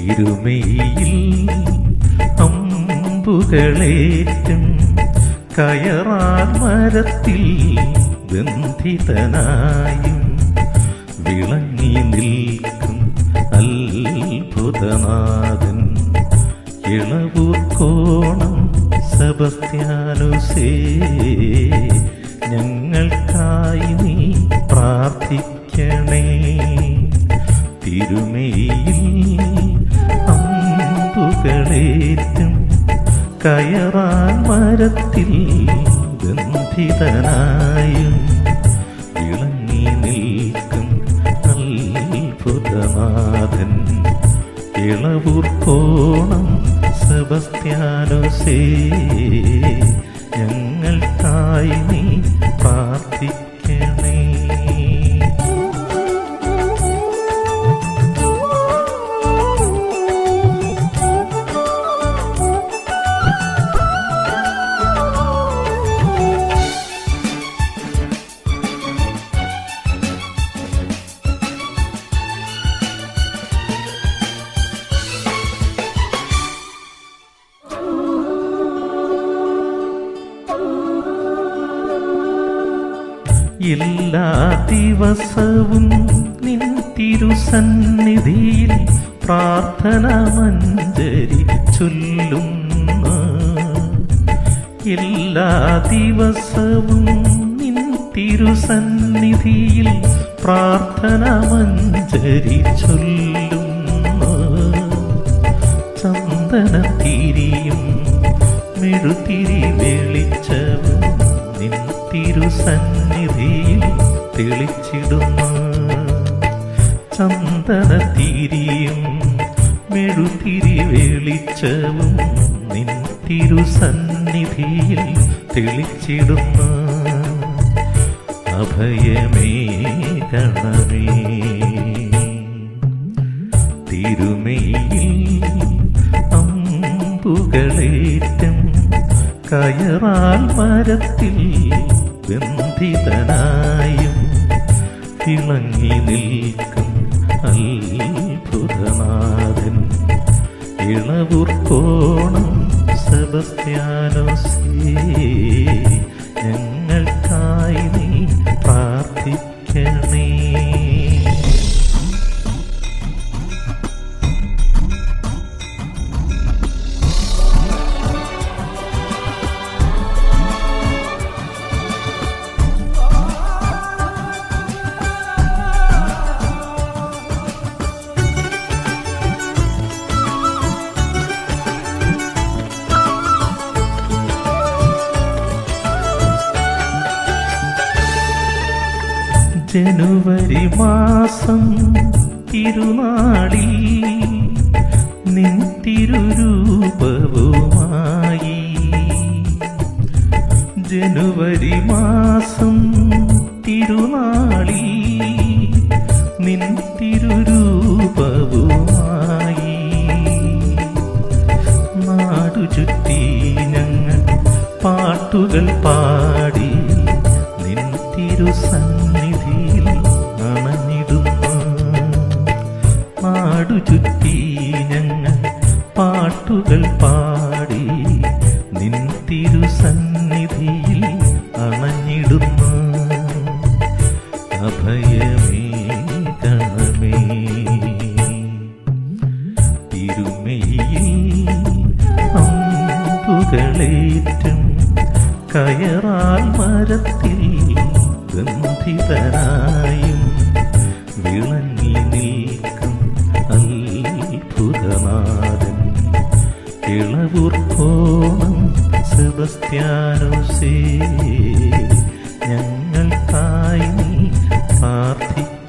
തിരുമെയിൽ അമ്പുകളേറ്റും കയറാൻ മരത്തിൽ ബന്ധിതനായും വിളങ്ങി നിൽക്കും അത്ഭുതനാഥൻ. ഇളവൂർക്കോണം സെബസ്ത്യാനുസേ ഞങ്ങൾക്കായി നീ പ്രാർത്ഥിക്കണേ. തിരുമേയിൽ കയറാൻ മരത്തിൽ ബന്ധിതനായും ഇളങ്ങി നിൽക്കും അത്ഭുതനാഥൻ. ഇളവൂർക്കോണം ഞങ്ങൾ ഞങ്ങൾക്കായി നീ പ്രാർത്ഥിക്കണേ എല്ലാ ദിവസവും നിൻ തിരുസന്നിധിയിൽ പ്രാർത്ഥന മഞ്ജരി ചൊല്ലുന്നു എല്ലാ ദിവസവും നിൻ തിരുസന്നിധിയിൽ പ്രാർത്ഥന മഞ്ജരി ചൊല്ലുന്നു ചന്ദനത്തിരിയും മെഴുതിരി വെളിച്ച തിരുസന്നിധിയിൽ തെളിച്ചിടുന്നു. ചന്ദനത്തിരിയും മെഴുതിരി വെളിച്ചവും നിൻ തിരുസന്നിധിയിൽ തെളിച്ചിടുന്നു. അഭയമേ ഗണമേ തിരുമയിൽ അമ്പുകളേറ്റം കയറാൽ മരത്തിൽ ബന്ധിതനായും തിളങ്ങി നിൽക്കും അത്ഭുതനാഥൻ. ഇളവൂർക്കോണം സെബസ്ത്യാനോസേ ഞങ്ങൾക്കായി നീ പ്രാർത്ഥിക്കണേ. ജനുവരി മാസം തിരുനാളിൽ നിൻ തിരുരൂപവുമായി. ജനുവരി മാസം തിരുനാളിൽ നിൻ തിരുരൂപവുമായി. നാടു ചുറ്റി ഞങ്ങൾ പാട്ടുകൾ പാടി തിരുസന്നിധിയിൽ അണഞ്ഞിടുന്നു അഭയമേ കണമേ തിരുമയിൽ അമ്പുകളേറ്റും കയറാൽ മരത്തിൽ ബന്ധിതനായും ഇളവൂർക്കോണം സെബസ്ത്യാനോസേ ഞങ്ങൾക്കായി നീ പ്രാർത്ഥിക്ക.